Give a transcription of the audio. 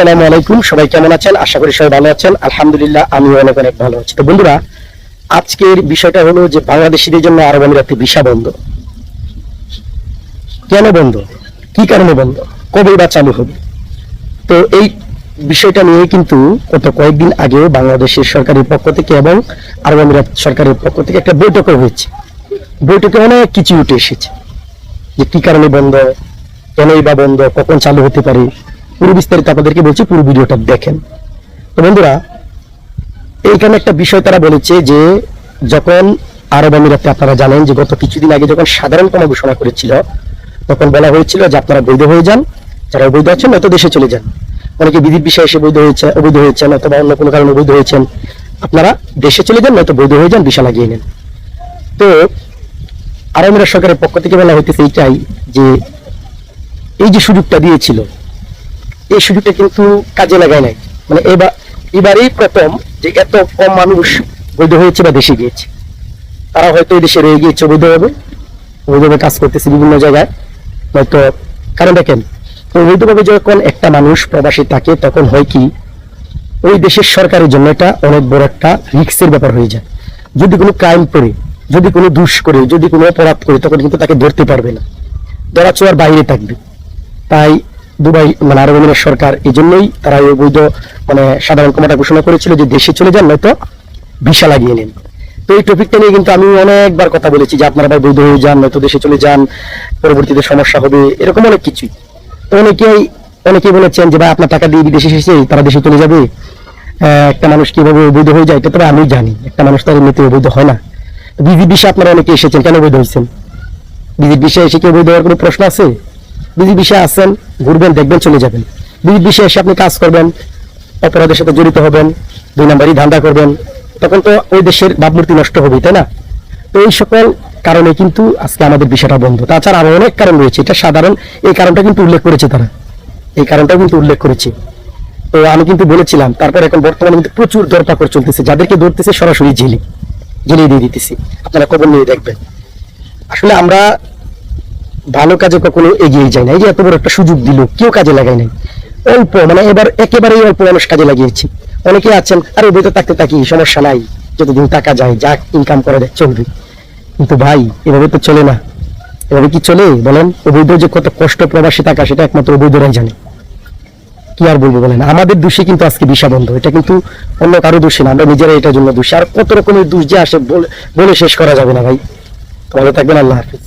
আসসালামু আলাইকুম। সবাই কেমন আছেন? আশা করি সবাই ভালো আছেন। আলহামদুলিল্লাহ আমি অনেক অনেক ভালো আছি। তো বন্ধুরা, আজকের বিষয়টা হলো যে বাংলাদেশিদের জন্য আরব আমিরাতে ভিসা বন্ধ। কেন বন্ধ? কি কারণে বন্ধ? কবে বা চালু হবে? তো এই বিষয়টা নিয়ে কিন্তু গত কয়েকদিন আগে বাংলাদেশের সরকারের পক্ষ থেকে এবং আরব আমিরাত সরকারের পক্ষ থেকে একটা বৈঠকও হয়েছে। বৈঠকে অনেক কিছু উঠে এসেছে। যে কি কারণে বন্ধ, কেনই বা বন্ধ, কখন চালু হতে পারে? পুরো বিস্তারিত আপনাদেরকে বলছি, পুরো ভিডিওটা দেখেন। তো বন্ধুরা, এইখানে একটা বিষয় তারা বলেছে যে, যখন আরব আমিরাতে আপনারা জানেন যে গত কিছুদিন আগে যখন সাধারণতম ঘোষণা করেছিল, তখন বলা হয়েছিল যে আপনারা বৈধ হয়ে যান, যারা অবৈধ আছেন নয়তো দেশে চলে যান। অনেকে বিধির বিষয়ে এসে বৈধ হয়েছে অবৈধ হয়েছেন অথবা অন্য কোনো কারণে বৈধ হয়েছেন। আপনারা দেশে চলে যান, নয়তো বৈধ হয়ে যান ভিসা লাগিয়ে নেন। তো আরব আমিরাত সরকারের পক্ষ থেকে বলা হইতেছে এইটাই যে, এই যে সুযোগটা দিয়েছিল এই সুযোগটা কিন্তু কাজে লাগায় নাই। মানে এবার এবারেই প্রথম যে এত কম মানুষ বৈধ হয়েছে বা দেশে গিয়েছে। তারা হয়তো এই দেশে রয়ে গিয়েছে অবৈধভাবে অবৈধভাবে কাজ করতেছে বিভিন্ন জায়গায়। হয়তো কারণ দেখেন, অবৈধভাবে যখন একটা মানুষ প্রবাসী থাকে, তখন হয় কি, ওই দেশের সরকারের জন্য এটা অনেক বড় একটা রিক্সের ব্যাপার হয়ে যায়। যদি কোনো ক্রাইম করে, যদি কোনো দুষ করে, যদি কোনো অপরাধ করে, তখন কিন্তু তাকে ধরতে পারবে না। ধরা ছোঁয়ার বাইরে থাকবে। তাই দুবাই মানে আরব আমিরাত সরকার, এই জন্যই তারা এই বৈধ মানে সাধারণ ক্ষমতা ঘোষণা করেছিল যে দেশে চলে যান, নয়তো ভিসা লাগিয়ে নেন। তো এই টপিকটা নিয়ে কিন্তু আমি অনেকবার কথা বলেছি যে আপনারা ভাই বৈধ হয়ে যান, নয়তো দেশে চলে যান, পরবর্তীতে সমস্যা হবে, এরকম অনেক কিছুই। তো অনেকেই অনেকেই বলেছেন যে, ভাই, আপনার টাকা দিয়ে বিদেশে এসেছে, তারা দেশে চলে যাবে। একটা মানুষ কীভাবে অবৈধ হয়ে যায়, এটা তবে আমি জানি, একটা মানুষ তার এমনিতে অবৈধ হয় না। বিধি বিষয়ে আপনারা অনেকে এসেছেন, কেন অবৈধ হয়েছেন? বিধির বিষয়ে এসে কি অবৈধ হওয়ার কোনো প্রশ্ন আছে? বিধির বিষয়ে আসেন ঘুরবেন, দেখবেন, চলে যাবেন। বিধির বিষয়ে এসে আপনি কাজ করবেন, অপরাধের সাথে জড়িত হবেন, দুই নাম্বারই ধান্দা করবেন। তখন তো ওই দেশের ভাবমূর্তি নষ্ট হবে, তাই না? তো এই সকল কারণে কিন্তু আজকে আমাদের বিষয়টা বন্ধ। তাছাড়া আরও অনেক কারণ রয়েছে, এটা সাধারণ, এই কারণটা কিন্তু উল্লেখ করেছে তারা। এই কারণটা কিন্তু উল্লেখ করেছে। তো আমি কিন্তু বলেছিলাম, তারপর এখন বর্তমানে কিন্তু প্রচুর দরপাকড় চলতেছে। যাদেরকে ধরতেছে সরাসরি জেলে জেলে দিয়ে দিতেছি। আপনারা খবর নিয়ে দেখবেন। আসলে আমরা ভালো কাজে কখনো এগিয়ে যাই না এই যে এত বড় একটা সুযোগ দিল, কেউ কাজে লাগায় নাই। অল্প মানে এবার একেবারেই অল্প মানুষ কাজে লাগিয়েছে। অনেকে আছেন, আরে বেতন থাকতে থাকি, সমস্যা নাই, যতদিন টাকা যায়, যা ইনকাম করে দেয়, চলবে। কিন্তু ভাই, এভাবে তো চলে না। এভাবে কি চলে? বলেন, অবৈধ যে কত কষ্ট প্রবাসী থাকা, সেটা একমাত্র অবৈধরাই জানে। কি আর বলব বলেন? আমাদের দোষে কিন্তু আজকে বিষা বন্ধ। এটা কিন্তু অন্য কারও দোষী না, আমরা নিজেরা এটার জন্য দোষী। আর কত রকমের দোষ যে আসে বলে- বলে শেষ করা যাবে না ভাই। ভালো থাকবেন, আল্লাহ হাফিজ।